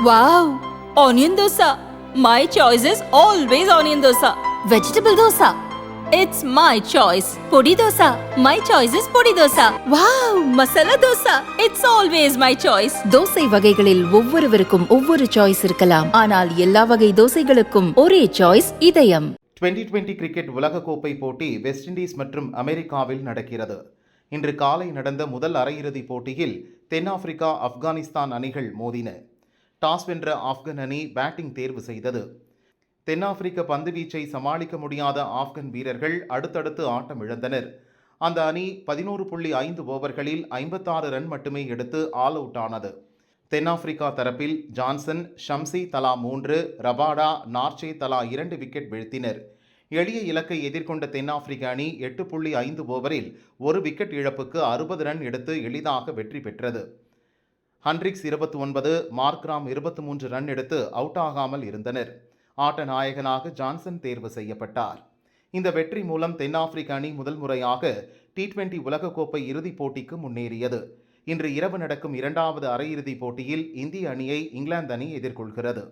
Wow! Onion dosa. My choice is always onion dosa. Vegetable dosa. It's my choice. Podi dosa. My choice is podi dosa. Wow! Masala dosa. It's always my choice. Dosa வகைகளில் ஒவ்வொருவருக்கும் ஒவ்வொரு choice இருக்கலாம் ஆனால் எல்லா வகை தோசைகளுக்கும் ஒரே choice இதயம் twenty twenty cricket உலகக்கோப்பை போட்டி வெஸ்ட் இண்டீஸ் மற்றும் அமெரிக்காவில் நடக்கிறது இன்று காலை நடந்த முதல் அரையிறுதிப் போட்டியில் தென்னாப்பிரிக்கா ஆப்கானிஸ்தான் அணிகள் மோதின டாஸ் வென்ற ஆப்கன் அணி பேட்டிங் தேர்வு செய்தது. தென்னாப்பிரிக்க பந்துவீச்சை சமாளிக்க முடியாத ஆப்கன் வீரர்கள் அடுத்தடுத்து ஆட்டம் இழந்தனர். அந்த அணி பதினோரு புள்ளி ஐந்து ஓவர்களில் ஐம்பத்தாறு ரன் மட்டுமே எடுத்து ஆல் அவுட் ஆனது. தென்னாப்பிரிக்கா தரப்பில் ஜான்சன் ஷம்சி தலா மூன்று ரபாடா நார்ச்சே தலா இரண்டு விக்கெட் வீழ்த்தினர். எளிய இலக்கை எதிர்கொண்ட தென்னாப்பிரிக்க அணி எட்டு புள்ளி ஐந்து ஓவரில் ஒரு விக்கெட் இழப்புக்கு அறுபது ரன் எடுத்து எளிதாக வெற்றி பெற்றது. ஹண்ட்ரிக்ஸ் இருபத்தி ஒன்பது மார்க்ராம் இருபத்தி மூன்று ரன் எடுத்து அவுட் ஆகாமல் இருந்தனர். ஆட்ட நாயகனாக ஜான்சன் தேர்வு செய்யப்பட்டார். இந்த வெற்றி மூலம் தென்னாப்பிரிக்க அணி முதல் முறையாக டி டுவெண்டி உலகக்கோப்பை இறுதிப் போட்டிக்கு முன்னேறியது. இன்று இரவு நடக்கும் இரண்டாவது அரையிறுதிப் போட்டியில் இந்திய அணியை இங்கிலாந்து அணி எதிர்கொள்கிறது.